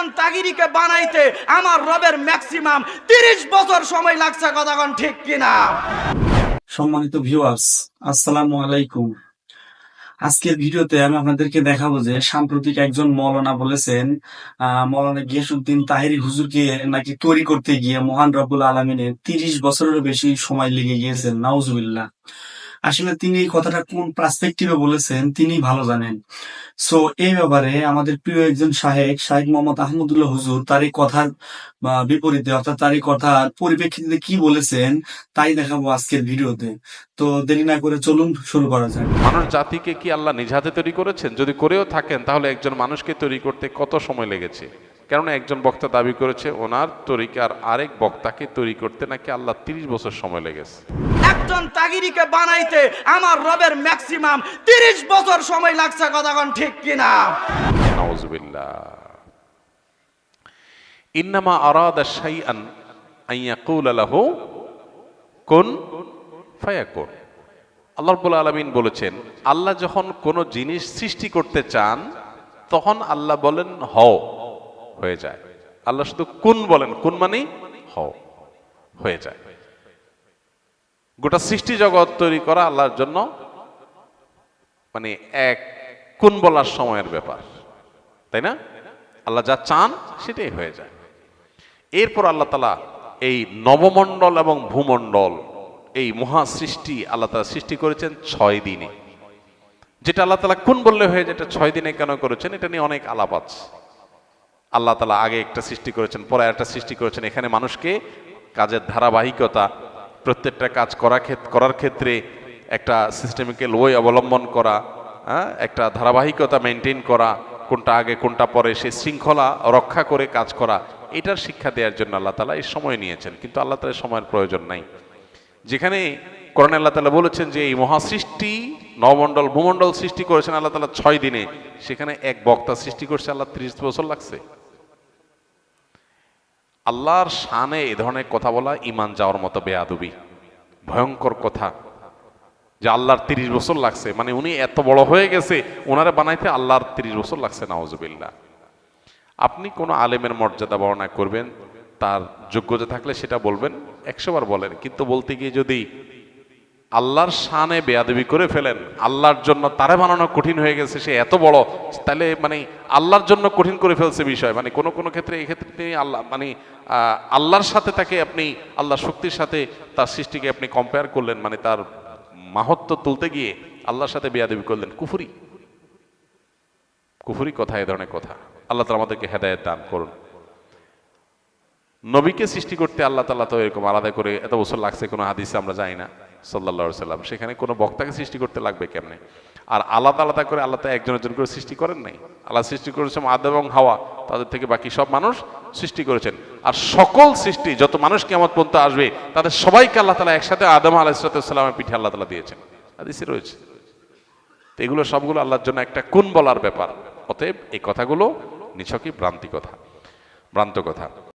একজন তাগিরিকে বানাইতে আমার রবের ম্যাক্সিমাম তিরিশ বছর সময় লাগছে, কথাগণ ঠিক কিনা? সম্মানিত ভিউয়ার্স আসসালামু আলাইকুম। আজকের ভিডিওতে আমি আপনাদেরকে দেখাবো যে সাম্প্রতিক একজন মৌলানা বলেছেন মৌলানা গিয়াসুদ্দিন তাহিরি হুজুরকে নাকি তৈরি করতে গিয়ে মহান রব্বুল আলমিনের তিরিশ বছরেরও বেশি সময় লেগে গিয়েছেন, নাউজুবিল্লাহ। আসলে তিনি এই কথাটা কোন পার্সপেক্টিভে বলেছেন, তিনি ভালো জানেন। সো এই ব্যাপারে আমাদের প্রিয় একজন শাহেক শাহেক মোহাম্মদ আহমদুল্লাহ হুজুর তার এই কথার বিপরীতে, অর্থাৎ তার এই কথার পরিপ্রেক্ষিতে কি বলেছেন, তাই দেখাবো আজকের ভিডিওতে। তো দেরি না করে চলুন শুরু করা যাক। মানুষ জাতিকে কি আল্লাহ নিজ হাতে তৈরি করেছেন? যদি করেও থাকেন, তাহলে একজন মানুষকে তৈরি করতে কত সময় লেগেছে? কেননা একজন বক্তা দাবি করেছে, ওনার তরিকার আরেক বক্তাকে তৈরি করতে নাকি আল্লাহ তিরিশ বছর সময় লেগেছে? একজন তাগিরিকে বানাইতে আমার রবের ম্যাক্সিমাম তিরিশ বছর সময় লাগছে কথাগণ ঠিক কিনা? ইন্নামা আরাদা শাইআন আন ইয়াকুলা লাহু কুন ফায়াকুন। আল্লাহ বলেছেন, আল্লাহ যখন কোনো জিনিস সৃষ্টি করতে চান, তখন আল্লাহ বলেন হও, হয়ে যায়। আল্লাহ শুধু কুন বলেন, কুন মানে হও, হয়ে যায়। গোটা সৃষ্টি জগৎ তৈরি করা আল্লাহর জন্য মানে এক কোন বলার সময়ের ব্যাপার, তাই না? আল্লাহ যা চান সেটাই হয়ে যায়। এরপর আল্লাহ তালা এই নবমণ্ডল এবং ভূমণ্ডল, এই মহা সৃষ্টি আল্লাহ তালা সৃষ্টি করেছেন ছয় দিনে। যেটা আল্লাহ তালা কোন বললে হয়ে যেটা ছয় দিনে কেন করেছেন, এটা নিয়ে অনেক আলাপ আছে। আল্লাহ তালা আগে একটা সৃষ্টি করেছেন, পরে একটা সৃষ্টি করেছেন। এখানে মানুষকে কাজের ধারাবাহিকতা প্রত্যেকটা কাজ করা করার ক্ষেত্রে একটা সিস্টেমিক্যাল ওয়ে অবলম্বন করা হ্যাঁ? একটা ধারাবাহিকতা মেনটেন করা, কোনটা আগে, কোনটা পরে, সে শৃঙ্খলা রক্ষা করে কাজ করা, এটার শিক্ষা দেওয়ার জন্য আল্লাহ তালা এই সময় নিয়েছেন। কিন্তু আল্লাহ তালা সময়ের প্রয়োজন নাই। যেখানে কোরআন আল্লাহ তালা বলেছেন যে, এই মহাসৃষ্টি, নবমণ্ডল, ভূমণ্ডল সৃষ্টি করেছেন আল্লাহ তালা ছয় দিনে। সেখানে এক বক্তা সৃষ্টি করছে আল্লাহ ত্রিশ বছর লাগছে। আল্লাহর শানে এ ধরনের কথা বলা ইমান যাওয়ার মতো বেয়াদবি। ভয়ঙ্কর কথা। যে আল্লাহর তিরিশ বছর লাগছে মানে উনি এত বড় হয়ে গেছে ওনারা বানাইতে আল্লাহর তিরিশ বছর লাগছে নওয়াজবিল্লা আপনি কোনো আলেমের মর্যাদা বর্ণনা করবেন, তার যোগ্যতা থাকলে সেটা বলবেন একশোবার বলেন, কিন্তু বলতে গিয়ে যদি আল্লাহর শানে বেয়াদবি করে ফেলেন। আল্লাহর জন্য তারে বানানো কঠিন হয়ে গেছে, সে এত বড়। তাহলে মানে আল্লাহর জন্য কঠিন করে ফেলছে বিষয়। মানে কোনো কোনো ক্ষেত্রে এই ক্ষেত্রে তিনি আল্লাহ মানে আল্লাহর সাথে তাকে আপনি, আল্লাহর শক্তির সাথে তার সৃষ্টিকে আপনি কম্পেয়ার করলেন মানে তার মাহত্ব তুলতে গিয়ে আল্লাহর সাথে বেয়াদবি করলেন। কুফুরি। কুফুরি কথা, এ ধরনের কথা। আল্লাহ তালা আমাদেরকে হেদায়ত দান করুন। নবীকে সৃষ্টি করতে আল্লাহ তালা তো এরকম আলাদা করে এত বছর লাগছে, কোনো হাদিসে আমরা জানি না। সাল্লা সাল্লাম সেখানে কোনো বক্তাকে সৃষ্টি করতে লাগবে কেমনে? আর আলাদা আলাদা করে আল্লাহ একজন একজন করে সৃষ্টি করেন নাই। আল্লাহ সৃষ্টি করেছেন আদম এবং হাওয়া, তাদের থেকে বাকি সব মানুষ সৃষ্টি করেছেন। আর সকল সৃষ্টি, যত মানুষ কেমন পর্যন্ত আসবে, তাদের সবাইকে আল্লাহ তালা একসাথে আদম আলাহিসাল্লামের পিঠে আল্লাহ তালা দিয়েছেন। হাদিসে রয়েছে। তো এগুলো সবগুলো আল্লাহর জন্য একটা কোন বলার ব্যাপার। অতএব এই কথাগুলো নিছকই ভ্রান্তি কথা, ভ্রান্ত কথা।